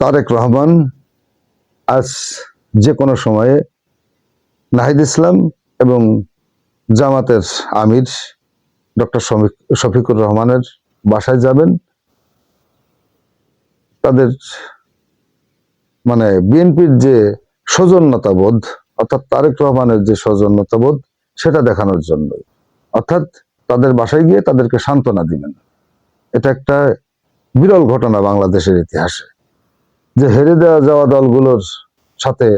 তারেক রহমান আজ যে কোনো সময়ে নাহিদ ইসলাম এবং জামাতের আমির ডক্টর শফিকুর রহমানের বাসায় যাবেন। তাদের মানে বিএনপির যে সৌজন্যতা বোধ অর্থাৎ তারেক রহমানের যে সৌজন্যতা বোধ সেটা দেখানোর জন্য অর্থাৎ তাদের বাসায় গিয়ে তাদেরকে সান্ত্বনা দিবেন। এটা একটা বিরল ঘটনা বাংলাদেশের ইতিহাসে। যে হেরে দেওয়া যাওয়া দলগুলোর সাথে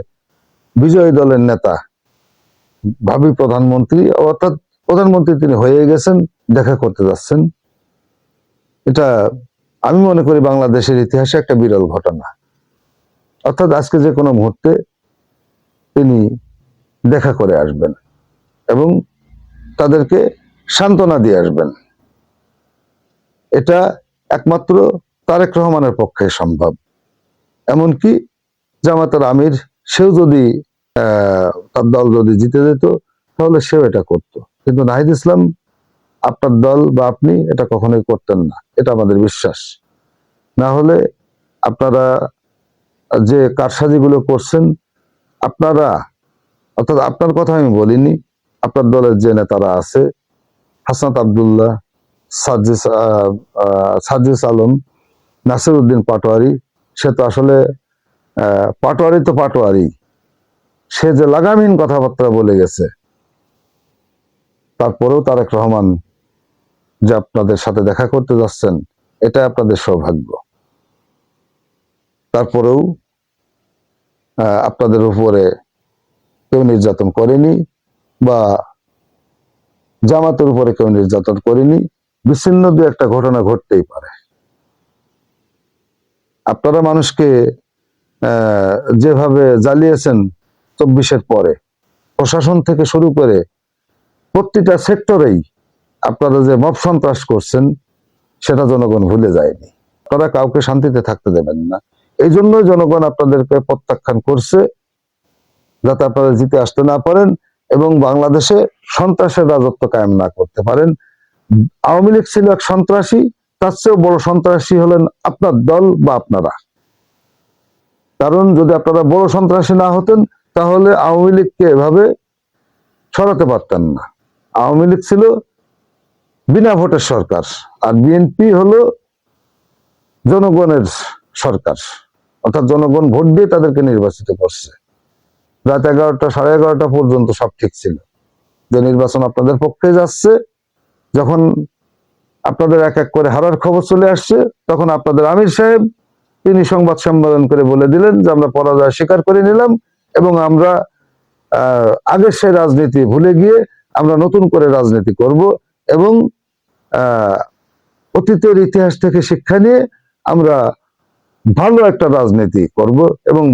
বিজয়ী দলের নেতা, ভাবি প্রধানমন্ত্রী, অর্থাৎ প্রধানমন্ত্রী তিনি হয়ে গেছেন, দেখা করতে যাচ্ছেন। এটা আমি মনে করি বাংলাদেশের ইতিহাসে একটা বিরল ঘটনা। অর্থাৎ আজকে যে কোনো মুহূর্তে তিনি দেখা করে আসবেন এবং তাদেরকে সান্ত্বনা দিয়ে আসবেন। এটা একমাত্র তারেক রহমানের পক্ষে সম্ভব। এমনকি জামাতার আমির, সেও যদি তার দল যদি জিতে যেত, তাহলে সেও এটা করত। কিন্তু নাহিদ ইসলাম, আপনার দল বা আপনি এটা কখনোই করতেন না। এটা আমাদের বিশ্বাস। না হলে আপনারা যে কারসাজিগুলো করছেন, আপনারা, অর্থাৎ আপনার কথা আমি বলিনি, আপনার দলের যে নেতারা আছে হাসনাত আবদুল্লাহ সাজিস সাজিস আলম নাসির উদ্দিন পাটোয়ারি সে তো আসলে পাটোয়ারি তো পাটোয়ারি। সে যে লাগামহীন কথাবার্তা বলে গেছে, তারপরেও তারেক রহমান যে আপনাদের সাথে দেখা করতে যাচ্ছেন এটা আপনাদের সৌভাগ্য। তারপরেও আপনাদের উপরে কেউ নির্যাতন করেনি বা জামাতের উপরে কেউ নির্যাতন করেনি। বিচ্ছিন্ন দু একটা ঘটনা ঘটতেই পারে। আপনারা মানুষকে যেভাবে জ্বালিয়েছেন চব্বিশের পরে, প্রশাসন থেকে শুরু করে প্রতিটা সেক্টরেই আপনারা যে মব সন্ত্রাস করছেন, সেটা জনগণ ভুলে যায়নি। আপনারা কাউকে শান্তিতে থাকতে দেবেন না। এই জন্য জনগণ আপনাদেরকে প্রত্যাখ্যান করছে, যাতে আপনারা জিতে আসতে না পারেন এবং বাংলাদেশে সন্ত্রাসের রাজত্ব কায়েম না করতে পারেন। আওয়ামী লীগ ছিল এক সন্ত্রাসী তার চেয়েও বড় সন্ত্রাসী হলেন আপনার দল বা আপনারা। কারণ যদি আপনারা বড় সন্ত্রাসী না হতেন, তাহলে আওয়ামী লীগকে এভাবে সরাতে পারতেন না। আওয়ামী লীগ ছিল বিনা ভোটের সরকার, আর বিএনপি হলো জনগণের সরকার। অর্থাৎ জনগণ ভোট দিয়ে তাদেরকে নির্বাচিত করছে। রাত এগারোটা, সাড়ে এগারোটা পর্যন্ত সব ঠিক ছিল। যে নির্বাচন আপনাদের পক্ষে যাচ্ছে, যখন আপনাদের এক এক করে হারার খবর চলে আসছে। তখন আপনাদের আমির সাহেব, তিনি সংবাদ সম্মেলন করে বলে দিলেন যে আমরা পরাজয় স্বীকার করে নিলাম এবং আমরা আগের সেই রাজনীতি ভুলে গিয়ে আমরা নতুন করে রাজনীতি করব এবং অতীতের ইতিহাস থেকে শিক্ষা নিয়ে আমরা ভালো একটা রাজনীতি করব এবং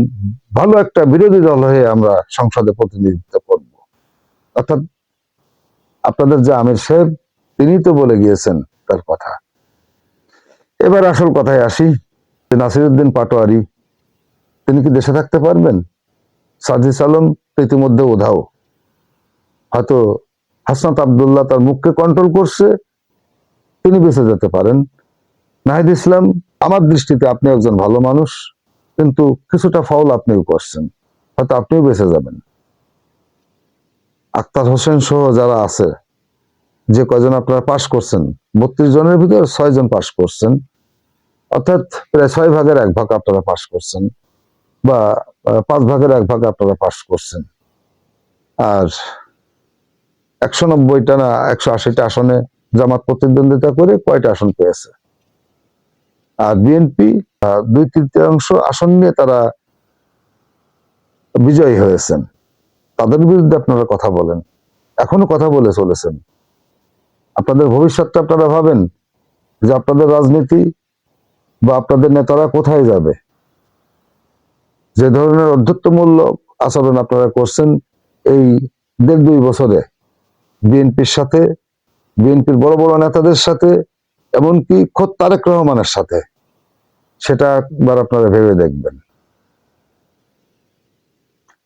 ভালো একটা বিরোধী দল হয়ে আমরা সংসদে প্রতিনিধিত্ব করব। অর্থাৎ আপনাদের যে আমির সাহেব, তিনি তো বলে গিয়েছেন এবার আসল কথায় আসি যে নাসিরুদ্দিন পাটোয়ারি, তিনি কি দেশে থাকতে পারবেন? সাজিস আলম ইতিমধ্যে উধাও। হয়তো হাসনাত আবদুল্লাহ তার মুখকে কন্ট্রোল করছে, তিনি বেঁচে যেতে পারেন। নাহিদ ইসলাম, আমার দৃষ্টিতে আপনি একজন ভালো মানুষ, কিন্তু কিছুটা ফাউল আপনিও করছেন, হয়তো আপনিও বেঁচে যাবেন। আক্তার হোসেন সহ যারা আছে যে কয়জন আপনারা পাশ করছেন? বত্রিশ জনের ভিতরে ছয় জন পাশ করছেন। অর্থাৎ প্রায় ছয় ভাগের এক ভাগ আপনারা পাশ করছেন বা পাঁচ ভাগের এক ভাগ আপনারা পাশ করছেন। আর একশো নব্বইটা না, একশো আশিটা আসনে জামাত প্রতিদ্বন্দ্বিতা করে কয়টা আসন পেয়েছে? আর বিএনপি দুই তৃতীয়াংশ আসন নিয়ে তারা বিজয়ী হয়েছেন। তাদের বিরুদ্ধে আপনারা কথা বলেন। এখনও কথা বলে চলেছেন। আপনাদের ভবিষ্যৎটা আপনারা ভাবেন যে আপনাদের রাজনীতি বা আপনাদের নেতারা কোথায় যাবে? যে ধরনের অধ্যত্বমূলক আচরণ আপনারা করছেন এই দেড় দুই বছরে বিএনপির সাথে, বিএনপির বড় বড় নেতাদের সাথে, এমনকি খোদ তারেক রহমানের সাথে। সেটা একবার আপনারা ভেবে দেখবেন।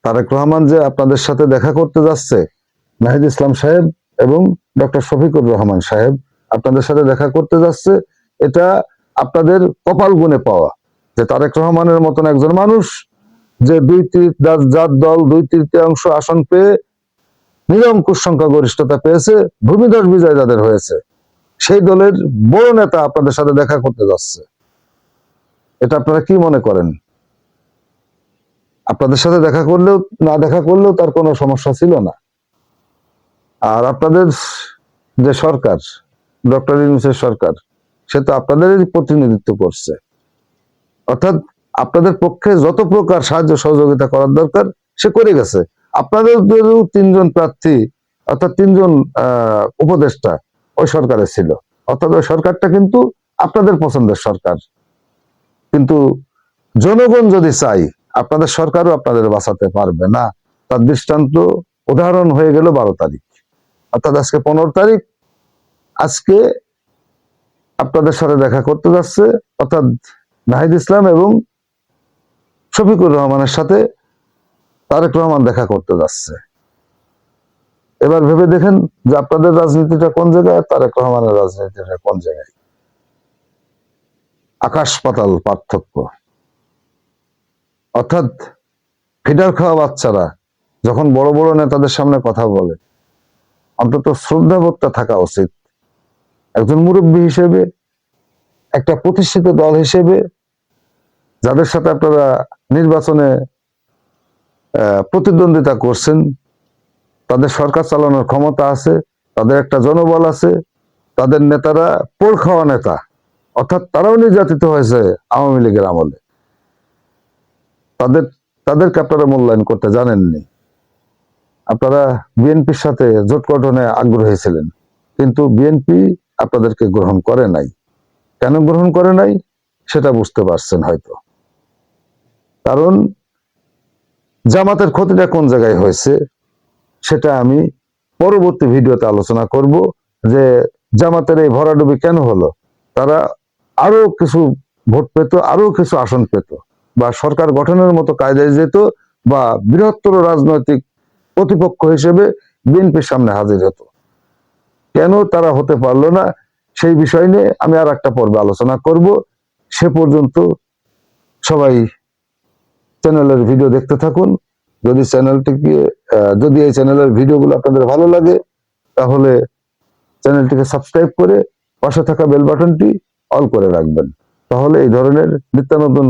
তারেক রহমান যে আপনাদের সাথে দেখা করতে যাচ্ছে, নাহিদ ইসলাম সাহেব এবং ডক্টর শফিকুর রহমান সাহেব আপনাদের সাথে দেখা করতে যাচ্ছে। এটা আপনাদের কপাল গুনে পাওয়া যে তারেক রহমানের মতন একজন মানুষ যে দুই যার দল, দুই তৃতীয়াংশ আসন পেয়ে নিরঙ্কুশ সংখ্যাগরিষ্ঠতা পেয়েছে, ভূমিধস বিজয় যাদের হয়েছে, সেই দলের বড় নেতা আপনাদের সাথে দেখা করতে যাচ্ছে। এটা আপনারা কি মনে করেন? আপনাদের সাথে দেখা করলেও, না দেখা করলেও তার কোনো সমস্যা ছিল না। আর আপনাদের যে সরকার, ডক্টর ইউনুসের সরকার, সে তো আপনাদেরই প্রতিনিধিত্ব করছে। অর্থাৎ আপনাদের পক্ষে যত প্রকার সাহায্য সহযোগিতা করার দরকার, সে করে গেছে। আপনাদের তিনজন প্রার্থী, অর্থাৎ তিনজন উপদেষ্টা ওই সরকারে ছিল। অর্থাৎ ওই সরকারটা কিন্তু আপনাদের পছন্দের সরকার। কিন্তু জনগণ যদি চাই আপনাদের সরকারও আপনাদের বাঁচাতে পারবে না। তার দৃষ্টান্ত উদাহরণ হয়ে গেল বারো তারিখ। অর্থাৎ আজকে পনেরো তারিখ, আজকে আপনাদের সাথে দেখা করতে যাচ্ছে, অর্থাৎ নাহিদ ইসলাম এবং শফিকুর রহমানের সাথে তারেক রহমান দেখা করতে যাচ্ছে। এবার ভেবে দেখেন যে আপনাদের রাজনীতিটা কোন জায়গায়, তারেক রহমানের রাজনীতিটা কোন জায়গায়। আকাশ পাতাল পার্থক্য। অর্থাৎ ফিডার খাওয়া বাচ্চারা যখন বড় বড় নেতাদের সামনে কথা বলে অন্তত শ্রদ্ধাবোধটা থাকা উচিত। একজন মুরব্বী হিসেবে, একটা প্রতিষ্ঠিত দল হিসেবে, যাদের সাথে আপনারা নির্বাচনে প্রতিদ্বন্দ্বিতা করছেন, তাদের সরকার চালানোর ক্ষমতা আছে, তাদের একটা জনবল আছে, তাদের নেতারা পোড় খাওয়া নেতা, অর্থাৎ তারাও নির্যাতিত হয়েছে আওয়ামী লীগের আমলে। তাদের, তাদেরকে আপনারা মূল্যায়ন করতে জানেননি। আপনারা বিএনপির সাথে জোট গঠনে আগ্রহী ছিলেন, কিন্তু বিএনপি আপনাদেরকে গ্রহণ করে নাই। কেন গ্রহণ করে নাই? সেটা বুঝতে পারছেন হয়তো। কারণ জামাতের ক্ষতিটা কোন জায়গায় হয়েছে, সেটা আমি পরবর্তী ভিডিওতে আলোচনা করব যে জামাতের এই ভরাডুবি কেন হলো? তারা আরও কিছু ভোট পেত, আরও কিছু আসন পেত, বা সরকার গঠনের মতো কায়দায় যেত, বা বৃহত্তর রাজনৈতিক প্রতিপক্ষ হিসেবে বিএনপির সামনে হাজির হতো। কেন তারা হতে পারল না, সেই বিষয় নিয়ে আমি আর একটা পর্বে আলোচনা করব। সে পর্যন্ত সবাই চ্যানেলের ভিডিও দেখতে থাকুন। যদি চ্যানেলটিকে যদি এই চ্যানেলের ভিডিওগুলো আপনাদের ভালো লাগে, তাহলে চ্যানেলটিকে সাবস্ক্রাইব করে পাশে থাকা বেল বাটনটি অল করে রাখবেন। তাহলে এই ধরনের নিত্য নতুন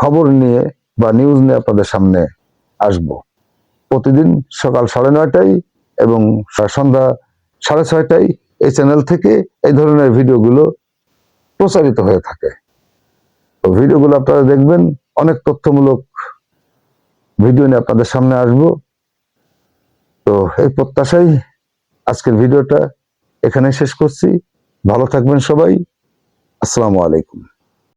খবর নিয়ে বা নিউজ নিয়ে আপনাদের সামনে আসব। প্রতিদিন সকাল সাড়ে নয়টায় এবং সন্ধ্যা সাড়ে ছয়টায় এই চ্যানেল থেকে এই ধরনের ভিডিওগুলো প্রচারিত হয়ে থাকে। তো ভিডিওগুলো আপনারা দেখবেন, অনেক তথ্যমূলক ভিডিও নিয়ে আপনাদের সামনে আসব। তো এই প্রত্যাশাই আজকের ভিডিওটা এখানে শেষ করছি। ভালো থাকবেন সবাই। আসসালামু আলাইকুম।